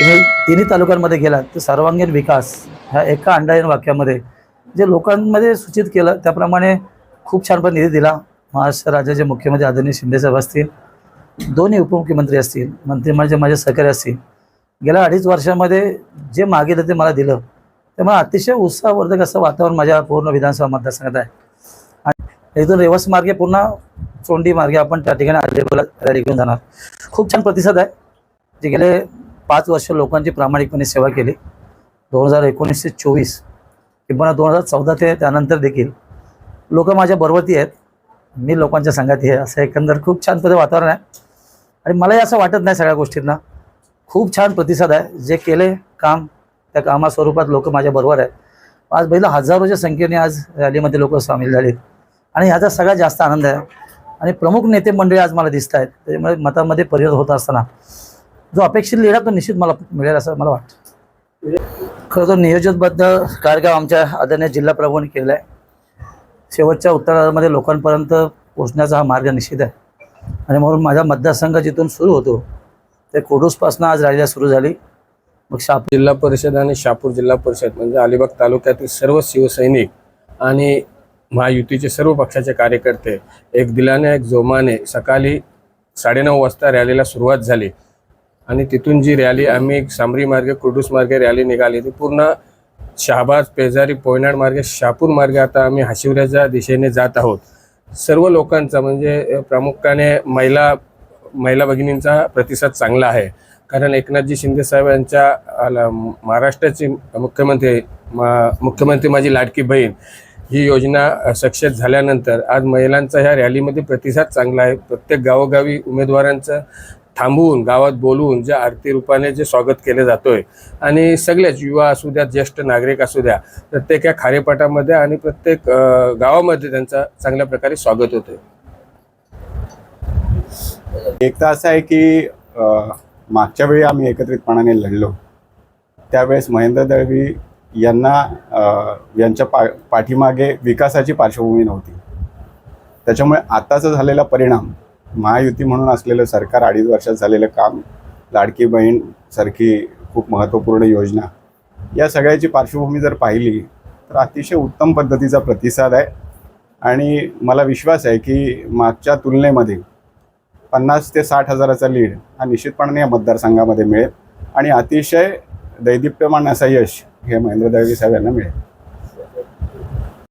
तुम्ही तिन्ही तालुक्यांमध्ये गेलात तर सर्वांगीण विकास ह्या एका अंडायन वाक्यामध्ये जे लोकांमध्ये सूचित केलं त्याप्रमाणे खूप छान पण निधी दिला. महाराष्ट्र राज्याचे मुख्यमंत्री आदरणीय शिंदेसाहेब असतील दोन्ही उपमुख्यमंत्री असतील मंत्रिमंडळाचे म्हणजे माझे सहकारी असतील. गेल्या अडीच वर्षामध्ये जे मागितलं ते मला दिलं. त्यामुळे अतिशय उत्साहवर्धक असं वातावरण माझ्या पूर्ण विधानसभा मतदारसंघात आहे. आणि इथून रेवस मार्गे पुन्हा चोंडी मार्गे आपण त्या ठिकाणी अवेलेबल रॅली घेऊन जाणार. खूप छान प्रतिसाद आहे. जे गेले पाच वर्ष लोकांची प्रामाणिकपणे सेवा केली. दोन हजार एकोणीस ते चोवीस किंवा दोन हजार चौदा ते त्यानंतर देखील लोक माझ्या बरोबरती आहेत. मी लोकांच्या संघात आहे असं एकंदर खूप छान पद्धती वातावरण आहे. आणि मलाही असं वाटत नाही सगळ्या गोष्टींना. खूप छान प्रतिसाद आहे. जे केले काम त्या कामास्वरूपात लोक माझ्या बरोबर आहे आज पहिलं हजारोच्या संख्येने आज रॅलीमध्ये लोक सामील झाले आणि ह्याचा सगळ्यात जास्त आनंद आहे. आणि प्रमुख नेते मंडळी आज मला दिसत आहेत त्याच्यामुळे मतामध्ये परिवर्तन होत असताना जो अपेक्षित लिहिला तो निश्चित मला मिळेल असं मला वाटतं. खरं तर नियोजनबद्ध कार्यक्रम आमच्या आदरणीय जिल्हा प्रभूंनी केला आहे शेवटच्या उत्तरामध्ये लोकांपर्यंत पोहोचण्याचा हा मार्ग निश्चित आहे. आणि म्हणून माझा मतदारसंघ जिथून सुरू होतो ते कोडूसपासून आज रॅलीला सुरू झाली. मग शाप जिल्हा परिषद आणि शापूर जिल्हा परिषद म्हणजे अलिबाग तालुक्यातील सर्व शिवसैनिक आणि महायुतीचे सर्व पक्षाचे कार्यकर्ते एक दिलाने एक जोमाने सकाळी साडेनऊ वाजता रॅलीला सुरुवात झाली. आणि तिथून जी रॅली आम्ही सामरी मार्गे कुर्डूस मार्गे रॅली निघाली. ती पूर्ण शहाबाद पेजारी पोयनाड मार्गे शापूर मार्गे आता आम्ही हाशिवऱ्याच्या दिशेने जात आहोत. सर्व लोकांचा म्हणजे प्रामुख्याने महिला महिला भगिनींचा प्रतिसाद चांगला आहे. कारण एकनाथजी शिंदे साहेब यांच्या महाराष्ट्राची मुख्यमंत्री मा- मुख्यमंत्री माझी लाडकी बहीण ही योजना सक्सेस झाल्यानंतर आज महिलांचा ह्या रॅलीमध्ये प्रतिसाद चांगला आहे. प्रत्येक गावोगावी उमेदवारांचं थांबवून गावात बोलवून जे आरती रूपाने जे स्वागत केले जातोय आणि सगळेच युवा असू द्या ज्येष्ठ नागरिक असू द्या प्रत्येक या खारेपाटामध्ये आणि प्रत्येक गावामध्ये त्यांचा चांगल्या प्रकारे स्वागत होतोय. एक तर असं आहे की मागच्या वेळी आम्ही एकत्रितपणाने लढलो. त्यावेळेस महेंद्र दळवी यांना यांच्या पा पाठीमागे विकासाची पार्श्वभूमी नव्हती. त्याच्यामुळे आताचा झालेला परिणाम महायुती म्हणून असलेलं सरकार अडीच वर्षात झालेलं काम लाडकी बहीण सारखी खूप महत्त्वपूर्ण योजना या सगळ्याची पार्श्वभूमी जर पाहिली तर अतिशय उत्तम पद्धतीचा प्रतिसाद आहे. आणि मला विश्वास आहे की मागच्या तुलनेमध्ये पन्नास ते साठ हजाराचा लीड हा निश्चितपणाने या मतदारसंघामध्ये मिळेल. आणि अतिशय दैदिप्यमान असा यश हे महेंद्र दळवी साहेब यांना मिळेल.